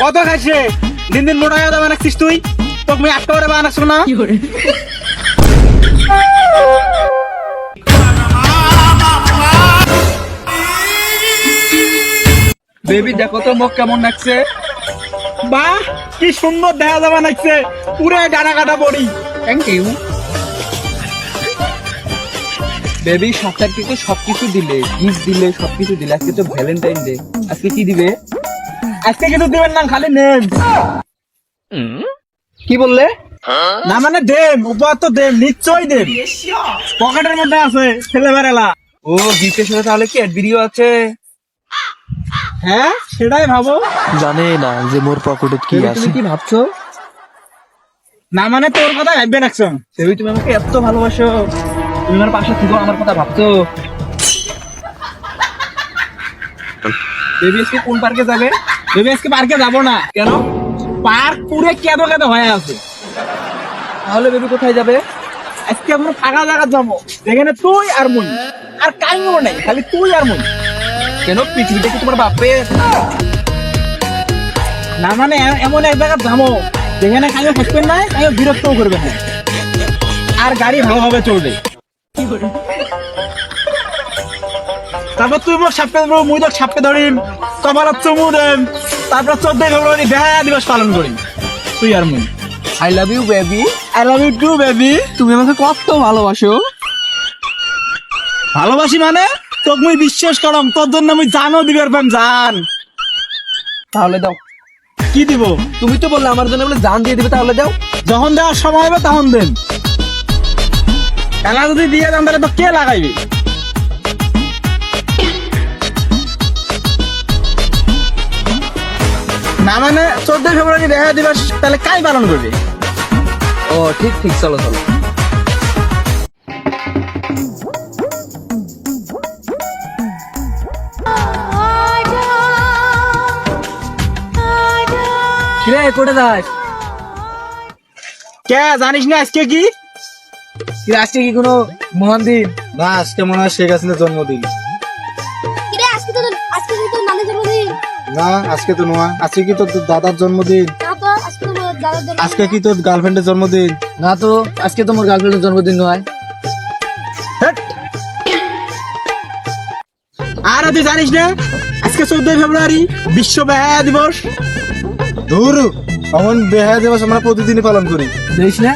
কত খাইছে? দিন দিন মোটা হয়ে বানাচ্ছিস তুই? তোকে আটটা করে বানাচ্ছ না। বেবি দেখো তো মুখ কেমন লাগছে। বাহ কি সুন্দর দেখা যাবে নাকছে পুরো ডানা কাটা পড়ি থ্যাংক ইউ বেবি সপ্তাহ থেকে সবকিছু দিলে গিফট দিলে সবকিছু দিলে আজকে তো ভ্যালেন্টাইন ডে আজকে কি দিবে? আজকে কিন্তু দিবেন না খালি নেম কি বললে? না মানে দেম উপহার তো দেম নিশ্চয়ই দেম পকেটের মধ্যে আছে ছেলে বেড়ালা ও গিফটের সাথে তাহলে কি অ্যাডভিডিও আছে? হ্যাঁ সেটাই ভাবো। জানে না যে মোর পকেটে কি আছে তুমি কি ভাবছ? না মানে তোর কথা ভাববে নাকছো বেবি তুমি আমাকে এত ভালোবাসো। তুমি আমার পাশে থেকেও আমার কথা ভাবছ। বেবি আজকে কোন পার্কে যাবে? ভেবে আজকে পার্কে যাব না। কেন? পার্ক পুরো কেঁদো কেঁদো হয়ে আছে। তাহলে বেবি কোথায় যাবে? আজকে আমরা ফাঁকা জায়গা যাব। যেখানে তুই আর মুই আর কাইও নেই খালি তুই আর মুই কেন? পৃথিবীটা কি তোমার বাপের না মানে এমন এক জায়গা যাব যেখানে কাইও থাকবেন না কাইও বিরক্তও করবেন না। আর গাড়ি ভালোভাবে চলবে। তারপর তুই মোক সাপকে ধরবো মুই তোর সাপকে ধরিম কপালত চুমু দেম তারপর চোদ্দই ফেব্রুয়ারি বেহায়া দিবস পালন করিম। তুই আর মুই। I love you baby I love you too baby তুমি আমাকে কত ভালোবাসো। ভালোবাসি মানে? তোক মুই বিশ্বাস করম তোর জন্য আমি জানো দিবার পাম জান। তাহলে দাও। কি দিব? তুমি তো বললে আমার জন্য বলে জান দিয়ে দিবে তাহলে দাও। যখন দেওয়ার সময় হবে তখন দেন। এলা যদি দিয়ে দেন তাহলে তো কে লাগাইবে? না মানে চোদ্দই ফেব্রুয়ারি দেখা দিবস তাহলে কাই পালন করবে? ও ঠিক ঠিক চলো চলো। কোটে যাস কে জানিস না আজকে কি? আজকে কি কোনো মহান দিন? না আজকে মনে হয় শেখ হাসিনার জন্মদিন। কিরে আজকে তো আজকে তো নানির জন্মদিন। না আজকে তো নয়। আজকে কি তোর দাদার জন্মদিন? তো আজকে তো জন্মদিন। আজকে কি তোর গার্লফ্রেন্ডের জন্মদিন? না তো আজকে তো মোর গার্লফ্রেন্ডের জন্মদিন নয়। আর তুই জানিস না? আজকে চোদ্দই ফেব্রুয়ারি বিশ্ব বেহায়া দিবস। দূর অমন বেহায়া দিবস আমরা প্রতিদিনই পালন করি। দেখিস না?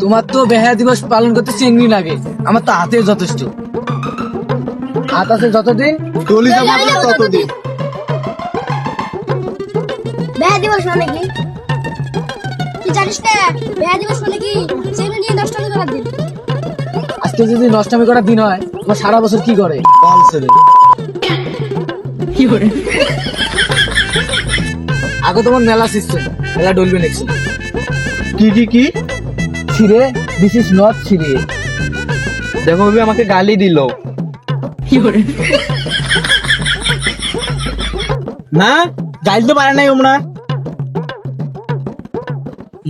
তোমার তো বেহায়া দিবস পালন করতে চিংড়ি লাগে আমার তো হাতে যথেষ্ট। হাত আছে যতদিন ততদিন। বেহা দিবস মানে কি? তুই জানিস না বেহা দিবস মানে কি? নিয়ে করার দিন। আজকে যদি নষ্টামি করার দিন হয় তোমার সারা বছর কি করে? বাল ছেলে আগে তোমার মেলা সিস্টেম মেলা ডলবে নেক্সট কি কি কি? ছিড়ে? দিস ইজ নট ছিড়ে। দেখো ভাবি আমাকে গালি দিল। না গাইল তো পারে নাই ওমরা।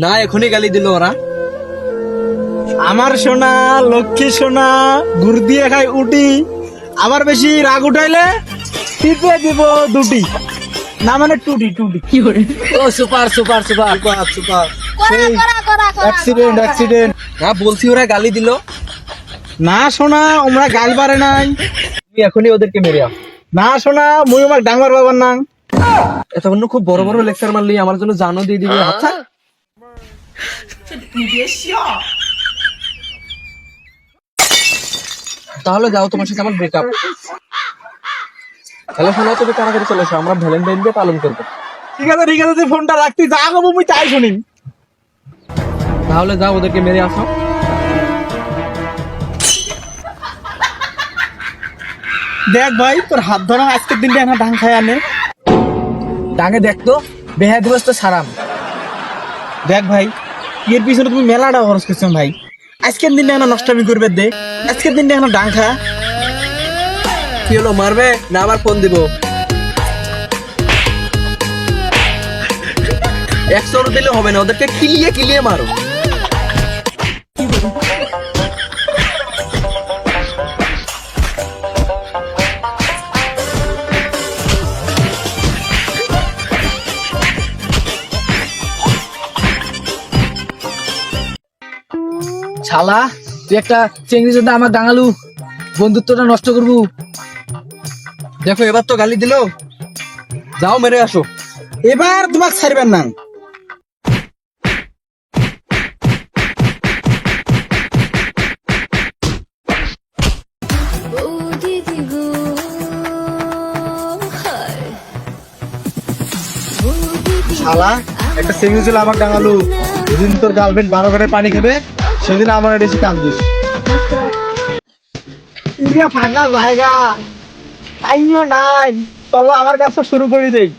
না এখনই গালি দিল ওরা। আমার সোনা লক্ষ্মী সোনা গুড় দিয়ে খাই উটি। আবার বেশি রাগ উঠাইলে টিপে দিব দুটি। না মানে টুটি টুটি ও super super super super super করা করা করা করা অ্যাক্সিডেন্ট অ্যাক্সিডেন্ট না বলছি ওরা গালি দিল। না সোনা ওমরা গাল পারে নাই। তুমি এখনই ওদেরকে মেরে আও। না সোনা মুই আমার ডাঙ্গার বাবার নাম। এতক্ষণ খুব বড় বড় লেকচার মারলি আমার জন্য জানো দিয়ে দিবি আচ্ছা তাহলে যাও তোমার সাথে আমার ব্রেকআপ তাহলে শোনো তুমি তাড়াতাড়ি চলে এসো আমরা ভ্যালেন্টাইন ডে পালন করব। ঠিক আছে ঠিক আছে তুই ফোনটা রাখতি যা গো মুই তাই শুনিম তাহলে যাও ওদেরকে মেরে আসো। দেখ ভাই তোর হাত ধরা আজকের দিনটা না ডাং খাই আনে। ডাঙে দেখতো বেহা দিবস তো সারাম। দেখ ভাই এর পিছনে তুমি মেলাটা খরচ করছ ভাই। আজকের দিনটা এখন নষ্টমি করবে দে আজকের দিনটা এখন ডাং খা। কি হলো, মারবে? না, আবার ফোন দিব। একশো দিলে হবে না, ওদেরকে কিলিয়ে কিলিয়ে মারো। শালা, তুই একটা চেংড়ি জন্য আমার দাঙালু বন্ধুত্বটা নষ্ট করব। দেখো এবার তো গালি দিলো। যাও মেরে আসো। এবার তোমাকে ছাড়বেন না। শালা একটা ছিল আমার ডাঙালু। যেদিন তোর গার্লফ্রেন্ড বারো ঘরে পানি খাবে সেদিন আমার এসে কান্দিস ফাঁকা জায়গা আইও নাই। চলো আমার কাছে শুরু করে দেই।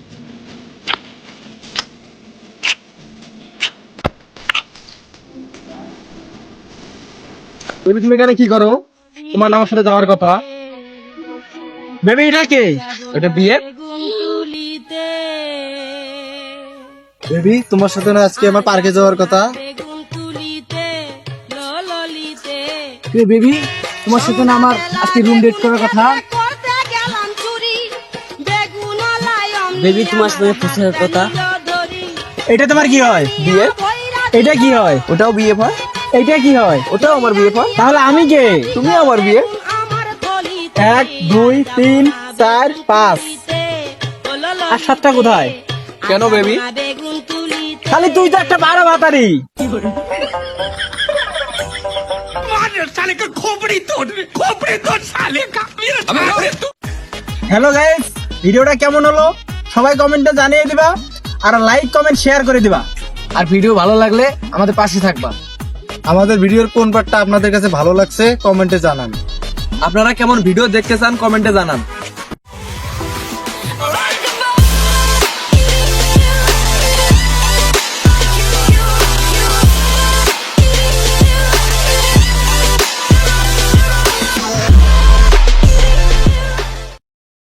বেবি তুমি এখানে কি করো? তোমার আমার সাথে যাওয়ার কথা। বেবি এটা কে? এটা বিয়ে বেবি তোমার সাথে না আজকে আমার পার্কে যাওয়ার কথা? বেবি? তোমার সাথে না আমার আজকে রুম ডেট করার কথা? বেবি তোমার সাথে ফুসের কথা। এটা তোমার কি হয়? বিয়ে? এটা কি হয়? ওটাও বিয়ে হয়। এটা কি হয়? ওটাও আমার বিয়ে হয়। তাহলে আমি কে? তুমি আমার বিয়ে। এক দুই তিন চার পাঁচ। আর সাতটা কোথায়? কেন বেবি? খালি তুই তো একটা বারো বাতারি। হ্যালো গাইস ভিডিওটা কেমন হলো? সবাই কমেন্টে জানিয়ে দিবা আর লাইক কমেন্ট শেয়ার করে দিবা। আর ভিডিও ভালো লাগলে আমাদের পাশে থাকবা। আমাদের ভিডিওর কোন পার্টটা আপনাদের কাছে ভালো লাগছে কমেন্টে জানান। আপনারা কেমন ভিডিও দেখতে চান কমেন্টে জানান।